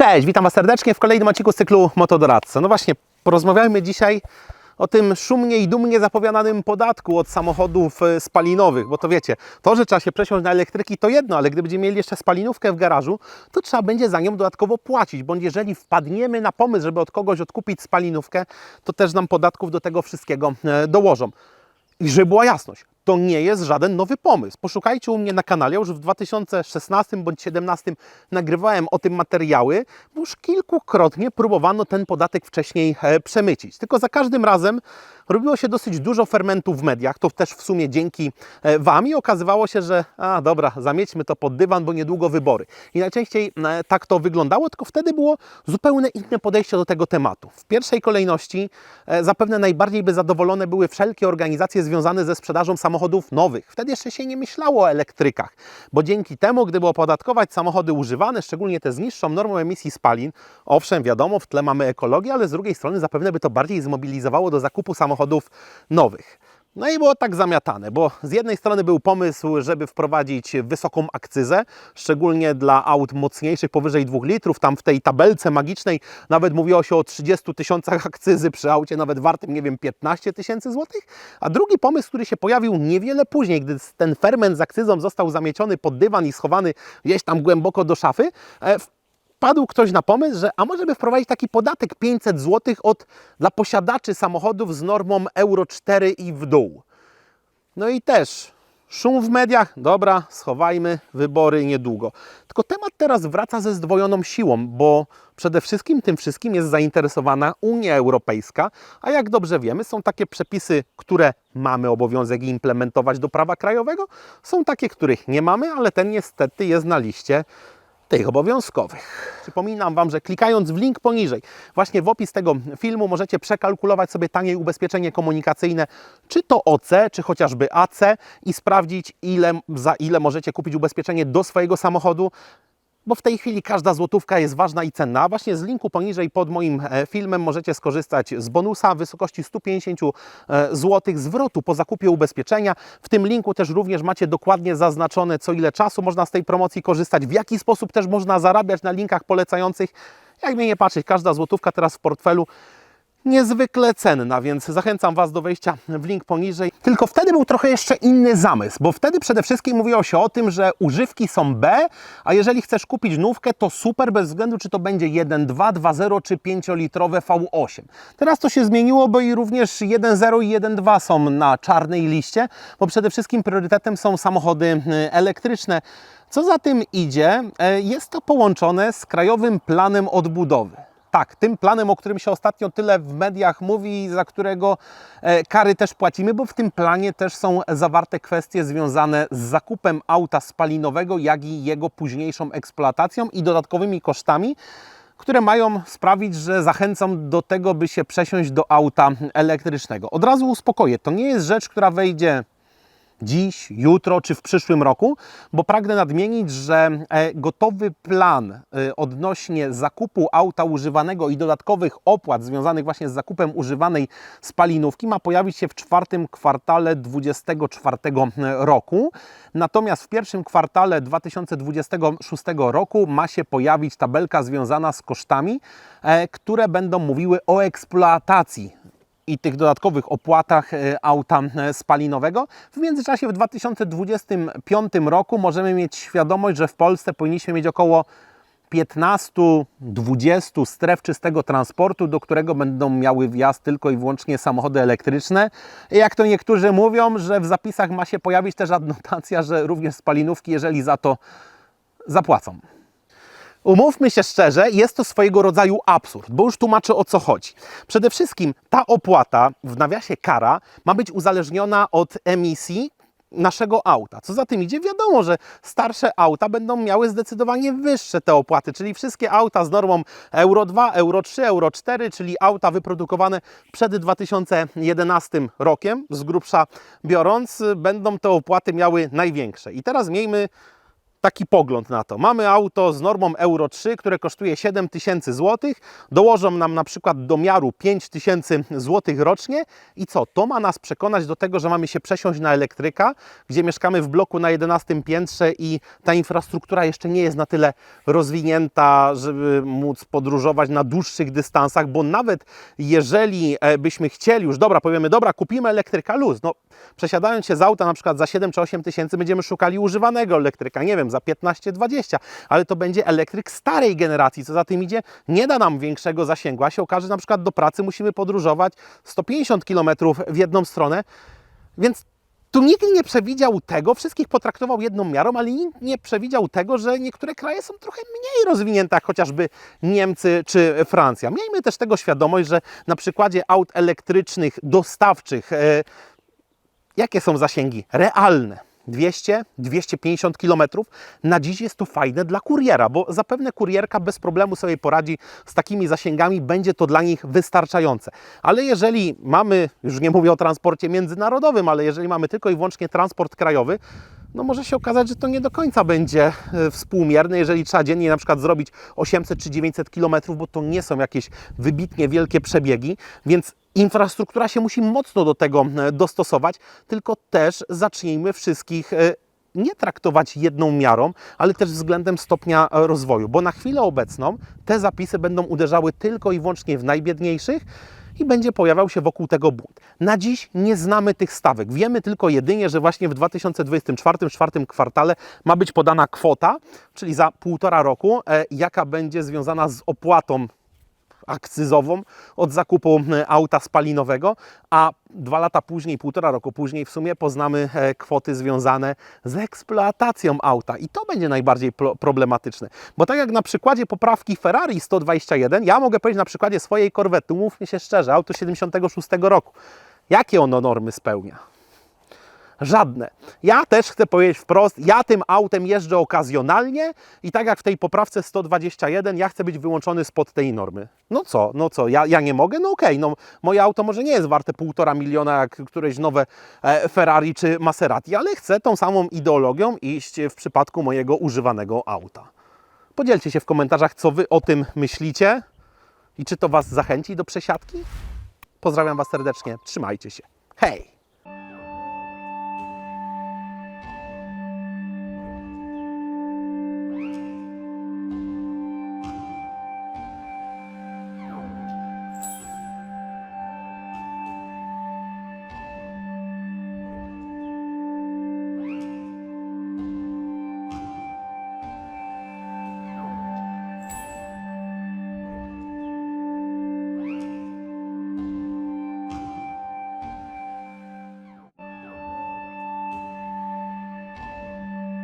Cześć, witam Was serdecznie w kolejnym odcinku z cyklu Motodoradca. No właśnie, porozmawiajmy dzisiaj o tym szumnie i dumnie zapowiadanym podatku od samochodów e, spalinowych, bo to wiecie, to, że trzeba się przesiąść na elektryki to jedno, ale gdy będziemy mieli jeszcze spalinówkę w garażu, to trzeba będzie za nią dodatkowo płacić, bądź jeżeli wpadniemy na pomysł, żeby od kogoś odkupić spalinówkę, to też nam podatków do tego wszystkiego e, dołożą. I żeby była jasność, to nie jest żaden nowy pomysł. Poszukajcie u mnie na kanale, już w 2016 bądź 2017 nagrywałem o tym materiały, bo już kilkukrotnie próbowano ten podatek wcześniej e, przemycić. Tylko za każdym razem robiło się dosyć dużo fermentu w mediach, to też w sumie dzięki e, Wam i okazywało się, że a dobra, zamiećmy to pod dywan, bo niedługo wybory. I najczęściej e, tak to wyglądało, tylko wtedy było zupełnie inne podejście do tego tematu. W pierwszej kolejności zapewne najbardziej by zadowolone były wszelkie organizacje związane ze sprzedażą samochodów nowych. Wtedy jeszcze się nie myślało o elektrykach, bo dzięki temu, gdyby opodatkować samochody używane, szczególnie te z niższą normą emisji spalin, owszem, wiadomo, w tle mamy ekologię, ale z drugiej strony zapewne by to bardziej zmobilizowało do zakupu samochodów nowych. No i było tak zamiatane, bo z jednej strony był pomysł, żeby wprowadzić wysoką akcyzę, szczególnie dla aut mocniejszych powyżej 2 litrów. Tam w tej tabelce magicznej nawet mówiło się o 30 tysiącach akcyzy przy aucie nawet wartym, nie wiem, 15 tysięcy złotych. A drugi pomysł, który się pojawił niewiele później, gdy ten ferment z akcyzą został zamieciony pod dywan i schowany gdzieś tam głęboko do szafy, e, wpadł ktoś na pomysł, że a może by wprowadzić taki podatek 500 zł od, dla posiadaczy samochodów z normą Euro 4 i w dół. No i też szum w mediach, dobra, schowajmy, wybory niedługo. Tylko temat teraz wraca ze zdwojoną siłą, bo przede wszystkim tym wszystkim jest zainteresowana Unia Europejska, a jak dobrze wiemy, są takie przepisy, które mamy obowiązek implementować do prawa krajowego, są takie, których nie mamy, ale ten niestety jest na liście tych obowiązkowych. Przypominam Wam, że klikając w link poniżej, właśnie w opis tego filmu możecie przekalkulować sobie taniej ubezpieczenie komunikacyjne, czy to OC, czy chociażby AC i sprawdzić, ile, za ile możecie kupić ubezpieczenie do swojego samochodu bo w tej chwili każda złotówka jest ważna i cenna. Właśnie z linku poniżej pod moim e, filmem możecie skorzystać z bonusa w wysokości 150 zł zwrotu po zakupie ubezpieczenia. W tym linku też również macie dokładnie zaznaczone, co ile czasu można z tej promocji korzystać, w jaki sposób też można zarabiać na linkach polecających. Jak mnie nie patrzeć, każda złotówka teraz w portfelu niezwykle cenna, więc zachęcam Was do wejścia w link poniżej. Tylko wtedy był trochę jeszcze inny zamysł, bo wtedy przede wszystkim mówiło się o tym, że używki są B, a jeżeli chcesz kupić nówkę, to super, bez względu czy to będzie 1.2, 2.0 czy 5-litrowe V8. Teraz to się zmieniło, bo i również 1.0 i 1.2 są na czarnej liście, bo przede wszystkim priorytetem są samochody y, elektryczne. Co za tym idzie, e, jest to połączone z Krajowym Planem Odbudowy. Tak, tym planem, o którym się ostatnio tyle w mediach mówi, za którego e, kary też płacimy, bo w tym planie też są zawarte kwestie związane z zakupem auta spalinowego, jak i jego późniejszą eksploatacją i dodatkowymi kosztami, które mają sprawić, że zachęcam do tego, by się przesiąść do auta elektrycznego. Od razu uspokoję, to nie jest rzecz, która wejdzie dziś, jutro czy w przyszłym roku, bo pragnę nadmienić, że e, gotowy plan e, odnośnie zakupu auta używanego i dodatkowych opłat związanych właśnie z zakupem używanej spalinówki ma pojawić się w czwartym kwartale 2024 roku. Natomiast w pierwszym kwartale 2026 roku ma się pojawić tabelka związana z kosztami, e, które będą mówiły o eksploatacji i tych dodatkowych opłatach e, auta e, spalinowego. W międzyczasie w 2025 roku możemy mieć świadomość, że w Polsce powinniśmy mieć około 15-20 stref czystego transportu, do którego będą miały wjazd tylko i wyłącznie samochody elektryczne. Jak to niektórzy mówią, że w zapisach ma się pojawić też adnotacja, że również spalinówki, jeżeli za to zapłacą. Umówmy się szczerze, jest to swojego rodzaju absurd, bo już tłumaczę o co chodzi. Przede wszystkim ta opłata, w nawiasie kara, ma być uzależniona od emisji naszego auta. Co za tym idzie? Wiadomo, że starsze auta będą miały zdecydowanie wyższe te opłaty, czyli wszystkie auta z normą Euro 2, Euro 3, Euro 4, czyli auta wyprodukowane przed 2011 rokiem, z grubsza biorąc, będą te opłaty miały największe. I teraz miejmy taki pogląd na to. Mamy auto z normą Euro 3, które kosztuje 7 tysięcy złotych, dołożą nam na przykład do miaru 5 tysięcy złotych rocznie i co? To ma nas przekonać do tego, że mamy się przesiąść na elektryka, gdzie mieszkamy w bloku na 11 piętrze i ta infrastruktura jeszcze nie jest na tyle rozwinięta, żeby móc podróżować na dłuższych dystansach, bo nawet jeżeli e, byśmy chcieli już, dobra, powiemy, dobra, kupimy elektryka luz, no przesiadając się z auta na przykład za 7 czy 8 tysięcy będziemy szukali używanego elektryka, nie wiem, za 15-20, ale to będzie elektryk starej generacji, co za tym idzie, nie da nam większego zasięgu, a się okaże, że na przykład do pracy musimy podróżować 150 km w jedną stronę, więc tu nikt nie przewidział tego, wszystkich potraktował jedną miarą, ale nikt nie przewidział tego, że niektóre kraje są trochę mniej rozwinięte, jak chociażby Niemcy czy Francja. Miejmy też tego świadomość, że na przykładzie aut elektrycznych, dostawczych, e, jakie są zasięgi realne? 200-250 km. Na dziś jest to fajne dla kuriera, bo zapewne kurierka bez problemu sobie poradzi z takimi zasięgami, będzie to dla nich wystarczające. Ale jeżeli mamy, już nie mówię o transporcie międzynarodowym, ale jeżeli mamy tylko i wyłącznie transport krajowy, no może się okazać, że to nie do końca będzie e, współmierne, jeżeli trzeba dziennie na przykład zrobić 800 czy 900 km, bo to nie są jakieś wybitnie wielkie przebiegi, więc infrastruktura się musi mocno do tego e, dostosować, tylko też zacznijmy wszystkich e, nie traktować jedną miarą, ale też względem stopnia rozwoju, bo na chwilę obecną te zapisy będą uderzały tylko i wyłącznie w najbiedniejszych i będzie pojawiał się wokół tego bunt. Na dziś nie znamy tych stawek. Wiemy tylko jedynie, że właśnie w 2024 czwartym kwartale ma być podana kwota, czyli za półtora roku, e, jaka będzie związana z opłatą akcyzową od zakupu e, auta spalinowego, a dwa lata później, półtora roku później w sumie poznamy e, kwoty związane z eksploatacją auta. I to będzie najbardziej pro- problematyczne, bo tak jak na przykładzie poprawki Ferrari 121, ja mogę powiedzieć na przykładzie swojej korwety, mówmy się szczerze, auto 76 roku, jakie ono normy spełnia? Żadne. Ja też chcę powiedzieć wprost, ja tym autem jeżdżę okazjonalnie i tak jak w tej poprawce 121, ja chcę być wyłączony spod tej normy. No co, no co, ja, ja nie mogę? No okej, no moje auto może nie jest warte półtora miliona jak któreś nowe e, Ferrari czy Maserati, ale chcę tą samą ideologią iść w przypadku mojego używanego auta. Podzielcie się w komentarzach, co Wy o tym myślicie i czy to Was zachęci do przesiadki. Pozdrawiam Was serdecznie, trzymajcie się. Hej!